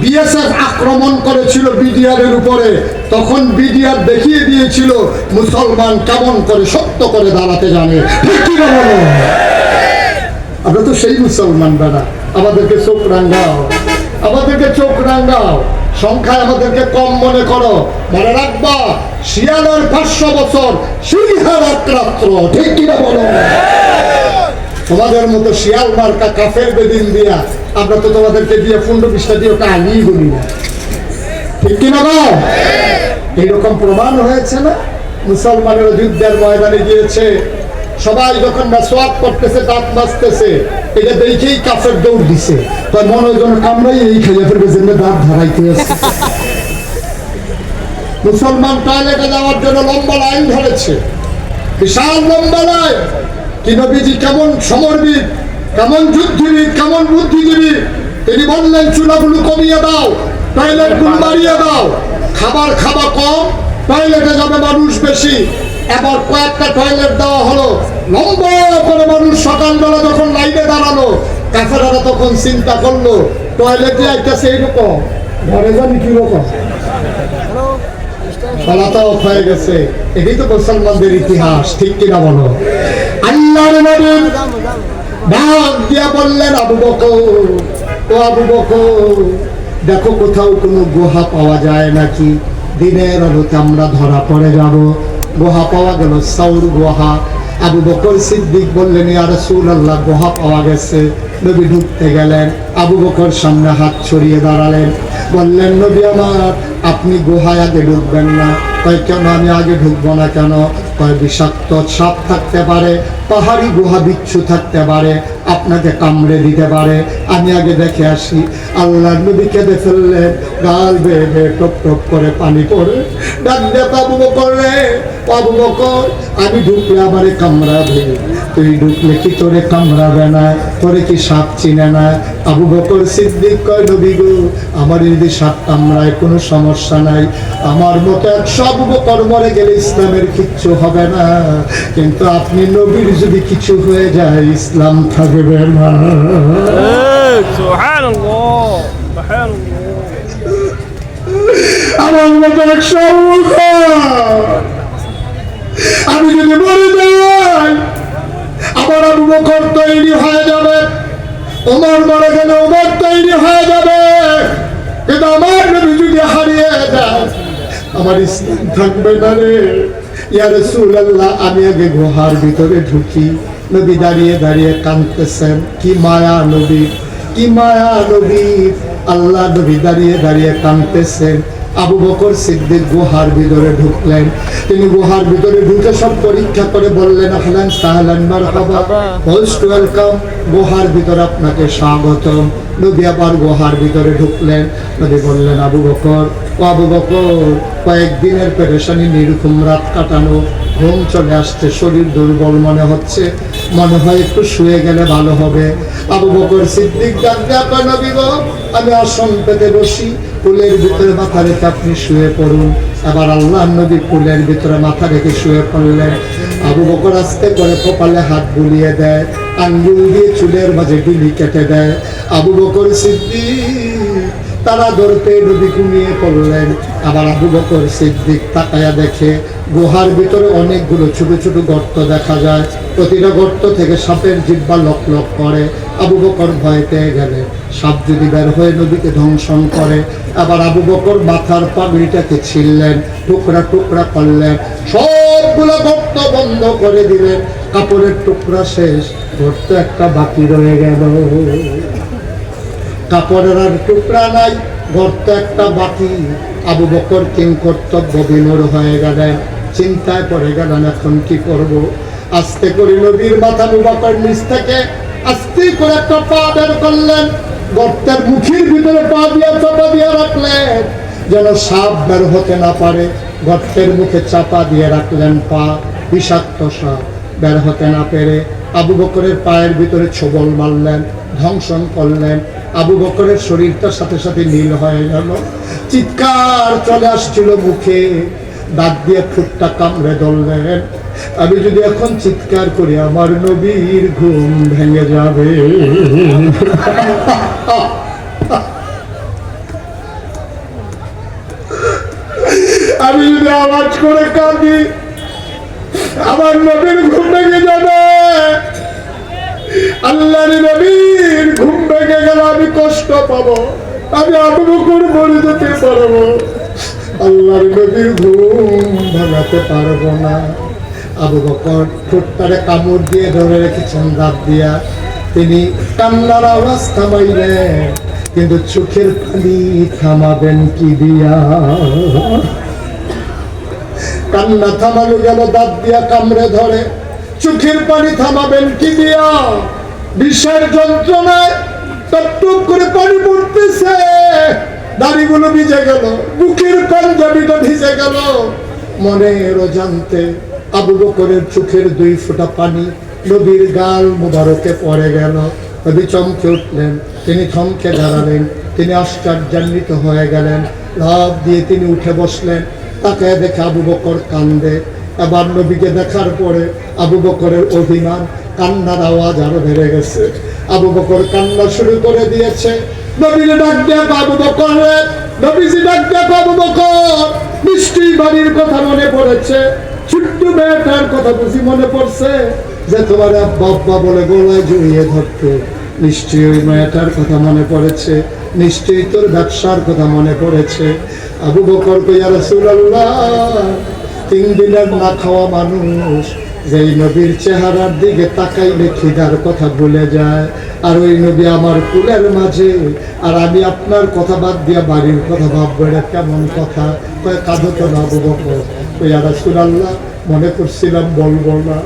BSF আক্রমণ করেছিল BDR এর উপরে, তখন বিডিআর দেখিয়ে দিয়েছিল, মুসলমান কেমন করে সত্য করে দাঁড়াতে জানে। আমরা তো সেই মুসলমান বেড়া। আমাদেরকে চোখ রাঙ্গাও আমাদেরকে চোখ রাঙ্গাও সংখ্যায় আমাদেরকে কম মনে করো। মনে রাখবা, শিয়ালের পাঁচশো বছর সিংহের এক রাত্র ঠিক কিনা বলো? তোমাদের মতো শিয়াল মার্কা কাফের বেদিন দিয়া আমরা তো তোমাদেরকে দিয়ে ফুন্ড বিষ্ঠা দিয়ে ওটা আনিই বলি না। ঠিক কিনা বল এইরকম প্রমাণ হয়েছে না? মুসলমানের যুদ্ধের ময়দানে গিয়েছে, সবাই যখন করতেছে, দাঁত মাজতেছে, এটা দেখেই কাফের দৌড় দিছে। তাই মনে হয় যেন কামড়াই এই খেয়ে ফেলবে, যেন দাঁত ধরাইতে আসছে। মুসলমান টয়লেটে যাওয়ার জন্য লম্বা লাইন ধরেছে। বিশাল লম্বা লাইন। কি নবীজি কেমন সমরবিদ কেমন যুদ্ধবিদ কেমন বুদ্ধিজীবী তিনি বললেন চুলাগুলো কমিয়ে দাও, টয়লেটগুলো বাড়িয়ে দাও। খাবার খাওয়া কম, টয়লেটে যাবে মানুষ বেশি। এবার কয়েকটা টয়লেট দেওয়া হলো। লম্বা করে মানুষ সকালবেলা যখন লাইনে দাঁড়াল কাফেরারা তখন চিন্তা করল, টয়লেটে আইতেছে এইরকম, ঘরে জানি কীরকম? পলাতক হয়ে গেছে। এটাই তো মুসলমানদের ইতিহাস, ঠিক কিনা বলো? আল্লাহর নবী ডাক দিয়া বললেন, আবু বকর, ও আবু বকর, দেখো কোথাও কোনো গুহা পাওয়া যায় নাকি? দিনের আলোতে আমরা ধরা পড়ে যাব। গুহা পাওয়া গেল সৌর গুহা। আবু বকর সিদ্দিক বললেন, ইয়া রাসূলুল্লাহ, গুহা পাওয়া গেছে। নবী ঢুকতে গেলেন। আবু বকর সামনে হাত ছড়িয়ে দাঁড়ালেন। বললেন, নবী আমার, আপনি গুহায় আগে ঢুকবেন না। তাই কেন? আমি আগে ঢুকবো না কেন? বিষাক্ত সাপ থাকতে পারে? পাহাড়ি গুহা বিচ্ছু থাকতে পারে, আপনাকে কামড়ে দিতে পারে। আমি আগে দেখে আসি আল্লাহ নবী কেঁদে ফেললেন, গাল বেয়ে বেয়ে টপ টপ করে পানি পড়ে। ডাক দে বাবু বকর বাবু বকর, আমি ঢুকলে আমারে কামড়াবে। তুই ঢুকলে কি তোরে কামড়াবে না? তোরে কি সাপ চিনে না? আবু বকর সিদ্দিক কয়, নবী গো, আমার যদি সাপ কামড়ায় কোনো সমস্যা নাই, আমার মতো একশো আবু বকর মরে গেলে ইসলামের কিচ্ছু হবে না। কিন্তু আপনি নবীর যদি কিছু হয়ে যায় ইসলাম থাকবে আমার আমি যদি মরে যাই আমার আবুবকর তৈরি হয়ে যাবে। ওমর মরে গেলে ওমর তৈরি হয়ে যাবে। কিন্তু আমার যদি হারিয়ে যায় আমার ইসলাম থাকবে না রে। আমি আগে গুহার ভিতরে ঢুকি। নবী দাঁড়িয়ে দাঁড়িয়ে কাঁদতেছেন, কি মায়া নবী, কি মায়া নবী। আল্লাহ নবী দাঁড়িয়ে দাঁড়িয়ে কাঁদতেছেন। আবু বকর সিদ্দিক গুহার ভিতরে ঢুকলেন। তিনি গুহার ভিতরে ঢুকে সব পরীক্ষা করে বললেন, আহলান সাহলান মারহাবা। Most welcome. গুহার ভিতরে আপনাকে স্বাগতম। আবার গুহার ভিতরে ঢুকলেন। নবী বললেন আবু বকর ও আবু বকর কয়েকদিনের পেরেশানি নিরুকুম রাত কাটানো ঘুম চলে আসছে শরীর দুর্বল মনে হচ্ছে মনে হয় একটু শুয়ে গেলে ভালো হবে। আবু বকর সিদ্দিক ডাক দেয়া কয়, নবী গো আমি আসন পেতে বসি কুলের ভিতরে মাথা রেখে আপনি শুয়ে পড়ুন। আবার আল্লাহ নবী কুলের ভিতরে মাথা রেখে শুয়ে পড়লেন। আবু বকর আস্তে করে কপালে হাত বুলিয়ে দেয় আঙ্গুল দিয়ে চুলের মাঝে ডিলি কেটে দেয়। আবু বকর সিদ্দিক তারা ধরতে নদী ঘুমিয়ে পড়লেন। আবার আবু বকর সিদ্দিক তাকায়া দেখে গুহার ভিতরে অনেকগুলো ছোট ছোট গর্ত দেখা যায়। প্রতিটা গর্ত থেকে সাপের জিব্বা লক লক করে। আবু বকর ভয় পেয়ে গেলে। সাপ যদি বের হয়ে নদীকে ধ্বংসন করে, আবার আবু বকর মাথার পাগড়িটাকে ছিললেন টুকরা টুকরা করলেন। সবগুলো গর্ত বন্ধ করে দিলেন। কাপড়ের টুকরা শেষ। গর্ত একটা বাকি রয়ে গেল। কাপড়ের আর টুকরা নাই। গর্ত একটা বাকি আবু বকর কিং কর্তব্য বিমূর হয়ে গেলেন? চিন্তায় পড়ে গেলেন, এখন কি করব? আস্তে করে নদীর মাথা মুবাকর নিচ থেকে আস্তে করে একটা পা বের করলেন। গর্তের মুখের ভিতরে পা দিয়ে চাপা দিয়ে রাখলেন। যেন সাপ বের হতে না পারে, গর্তের মুখে চাপা দিয়ে রাখলেন পা। বিষাক্ত সাপ বের হতে না পেরে আবু বকরের পায়ের ভিতরে ছবল মারলেন, ধ্বংসন করলেন। আবু বকরের শরীরটার সাথে সাথে নীল হয়ে গেল। চিৎকার চলে আসছিল মুখে। দাঁত দিয়ে ফুটটা কামড়ে ধরলেন। আমি যদি এখন চিৎকার করি, আমার নবীর ঘুম ভেঙে যাবে। আমি যদি আওয়াজ করে কাঁদি, আমার নবীর ঘুম ভেঙে যাবে। আল্লাহর নবীর ঘুম আমি আবু বকর মরে যেতে পারব। আল্লাহর নবীর ঘুম ভাঙাতে পারব না। আবু বকর ঠোঁটটারে কামড় দিয়ে ধরে রেখেছেন, দাঁত দিয়া। তিনি কান্নার আওয়াজ থামাইলেন, কিন্তু চোখের পানি থামাবেন কি দিয়া? কান্না থামানো গেল দাঁত দিয়া কামড়ে ধরে। চোখের পানি থামাবেন কি দিয়া? বিষের যন্ত্রণায় টপটপ করে পানি পড়তেছে। দাড়িগুলো ভিজে গেল, বুকের পাঞ্জাবিটা ভিজে গেল। মনের অজান্তে আবু বকরের চোখের দুই ফোঁটা পানি নবীর গাল মুবারকে পড়ে গেল। নবী চমকে উঠলেন, তিনি থমকে দাঁড়ালেন, তিনি আশ্চর্যান্বিত হয়ে গেলেন। লাভ দিয়ে তিনি উঠে বসলেন, তাকে দেখে আবু বকর কান্দে। এবার নবীকে দেখার পরে আবু বকরের অভিমান, কান্নার আওয়াজ আরও বেড়ে গেছে। আবু বকর কান্না শুরু করে দিয়েছে নবীর ডাক দেয়া আবু বকর, নবীজি ডাক দেয়া আবু বকর। মিষ্টি বাড়ির কথা মনে পড়েছে, ছোট্ট মেয়েটার কথা বুঝি মনে পড়ছে, যে তোমার আব্বা বলে গলায় জড়িয়ে ধরতো। নিশ্চয়ই ওই মেয়েটার কথা মনে পড়েছে, নিশ্চয়ই তোর ব্যবসার কথা মনে পড়েছে। আবু বকর কইয়া, রাসূলুল্লাহ তিন দিনের না খাওয়া মানুষ। যেই নবীর চেহারার দিকে তাকাইলে খিদার কথা ভুলে যায়। আর ওই নবী আমার কুলের মাঝে। আর আমি আপনার কথা বাদ দিয়া বাড়ির কথা ভাববো, এটা কেমন কথা? কয়, কাঁদো তো না বকর। কইয়া রাসূলুল্লাহ, মনে করছিলাম বলব না।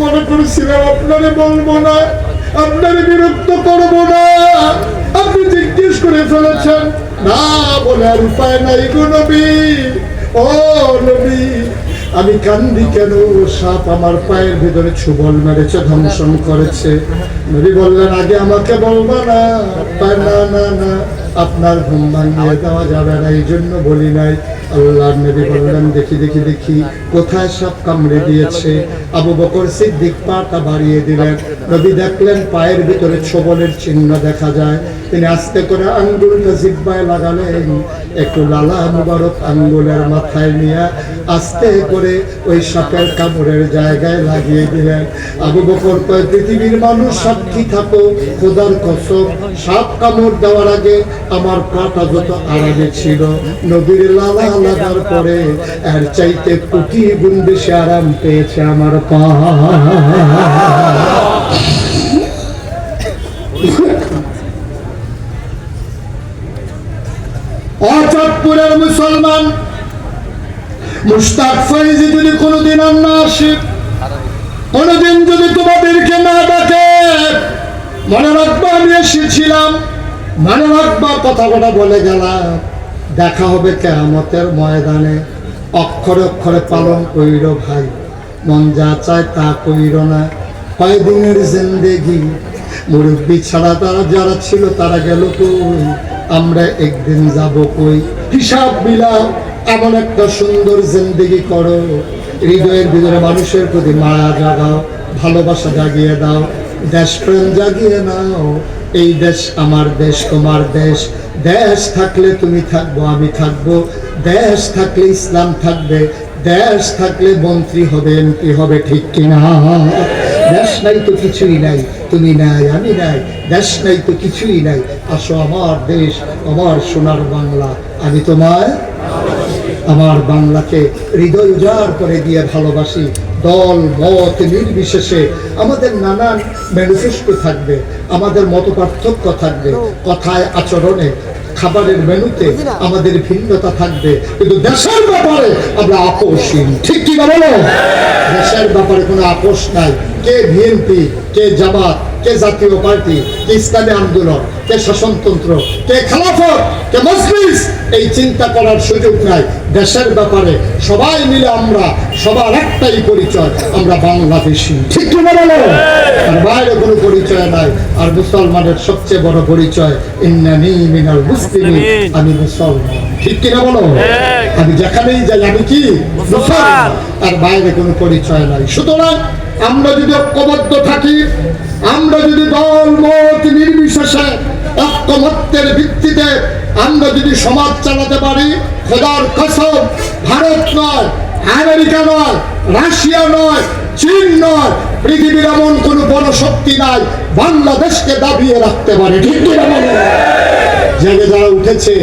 মনে করছিলাম আপনারে বলব না, আপনারে বিরক্ত করব না। আপনি জিজ্ঞেস করে ফেলেছেন, না বলে আর উপায় নাই গো নবী। ও নবী, আমি কান্দি কেন? সাপ আমার পায়ের ভিতরে ছুবল মেরেছে, ধ্বংসন করেছে। নবী বললেন, আগে আমাকে বলবা না। না না। আপনার ঘুম ভাঙিয়ে দেওয়া যাবে না, এই জন্য বলি নাই। আল্লাহ নবী বললেন, দেখি দেখি দেখি, কোথায় সব কামড়ে দিয়েছে? আবু বকর সিদ্দিক পাটা বাড়িয়ে দিলেন। নবী দেখলেন, পায়ের ভিতরে ছবলের চিহ্ন দেখা যায়। তিনি আস্তে করে আঙ্গুলটা জিব্বায় লাগালেন। একটু লালা মুবারক আঙ্গুলের মাথায় নিয়ে আস্তে করে ওই সাপের কামড়ের জায়গায় লাগিয়ে দিলেন। আবু বকর পৃথিবীর মানুষ সাক্ষী থাকো, খোদার কসম, সাপ কামড় দেওয়ার আগে আমার পাটা যত আরামে ছিল, নবীর লালা লাগার পরে এর চাইতে কোটি গুণ বেশি আরাম পেয়েছে আমার পা। অচটপুরের মুসলমান মুস্তাক ফরিজি যদি কোনোদিন আর না আসে, কোনোদিন যদি তোমাদেরকে না মনে রাখবা আমি এসেছিলাম। মনে কথা কথা বলে গেলাম দেখা হবে কেমতের ময়দানে। অক্ষরে অক্ষরে পালন কইর ভাই। মন যা চায় তা কইর না। কয়দিনের জিন্দেগি? মুরব্বী ছাড়া তারা যারা ছিল, তারা গেল কই? আমরা একদিন যাব কই? হিসাব মিলাও, এমন একটা সুন্দর জিন্দেগি করো। হৃদয়ের ভিতরে মানুষের প্রতি মায়া জাগাও, ভালোবাসা জাগিয়ে দাও। দেশপ্রেম জাগিয়ে নাও। এই দেশ আমার দেশ, তোমার দেশ। দেশ থাকলে তুমি থাকব, আমি থাকব। দেশ থাকলে ইসলাম থাকবে। দেশ থাকলে মন্ত্রী হবে, এমপি হবে, ঠিক কিনা? দেশ নাই তো কিছুই নাই। তুমি নাই, আমি নাই। দেশ নাই তো কিছুই নাই। আসো আমার দেশ, আমার সোনার বাংলা। আমি তোমায়, আমার বাংলাকে হৃদয় উজাড় করে দিয়ে ভালোবাসি। দল, মত নির্বিশেষে আমাদের নানান ম্যানিফেস্টো থাকবে, আমাদের মত পার্থক্য থাকবে, কথায়, আচরণে, খাবারের মেনুতে আমাদের ভিন্নতা থাকবে। কিন্তু দেশের ব্যাপারে আমরা আপোষহীন। ঠিক কি বলো? দেশের ব্যাপারে কোনো আপোষ নাই। কে বিএনপি, কে জামাত কে জাতীয় পার্টি, কে ইসলামী আন্দোলন, কে শাসনতন্ত্র, কে খেলাফত, কে মজলিস, এই চিন্তা করার সুযোগ নাই। দেশের ব্যাপারে সবাই মিলে আমরা, সবার একটাই পরিচয়, আমরা বাংলাদেশি। ঠিক আর বাইরে কোনো পরিচয় নাই। আর মুসলমানের সবচেয়ে বড় পরিচয়, ইন্নানি মিনাল মুসলিমিন, আমি মুসলমান। ঠিক কিনা বলো? আমি যেখানেই যাই আমি কি? আর বাইরে কোনো পরিচয় নাই। সুতরাং আমরা যদি ঐক্যবদ্ধ থাকি আমরা যদি দল মত নির্বিশেষে ঐক্যমত্যের ভিত্তিতে আমরা যদি সমাজ চালাতে পারি খোদার কসম ভারত নয় আমেরিকা নয় রাশিয়া নয় চীন নয় পৃথিবীর এমন কোনো বড় শক্তি নাই বাংলাদেশকে দাবিয়ে রাখতে পারে। ঠিক জেগে যারা উঠেছে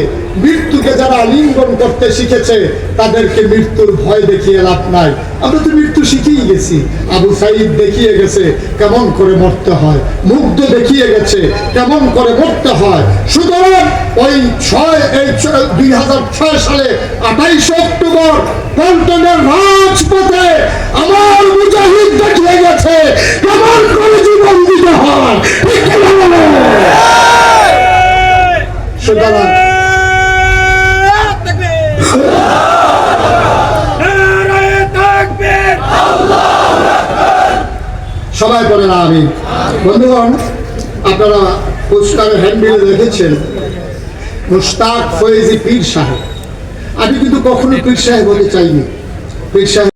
মৃত্যুকে যারা লিঙ্গন করতে শিখেছে, তাদেরকে মৃত্যুর ভয় দেখিয়ে লাভ নাই। আমরা তো মৃত্যু শিখিয়ে গেছি। আবু সাইদ দেখিয়ে গেছে, কেমন করে মরতে হয়। মুগ্ধ দেখিয়ে গেছে, কেমন করে মরতে হয়। সুতরাং ওই ছয়, এই দুই হাজার ছয় সালে আঠাইশে অক্টোবর পল্টনের রাজপথে আমার মুজাহিদ দেখিয়ে গেছে, কেমন করে জীবন দিতে হয়? সুতরাং সবাই করে না আমি বন্ধুগণ, আপনারা পুরস্কার হ্যান্ডবিলে দেখেছেন মুস্তাক ফয়েজি পীর সাহেব। আমি কিন্তু কখনো পীর সাহেব হতে চাইনি। পীর সাহেব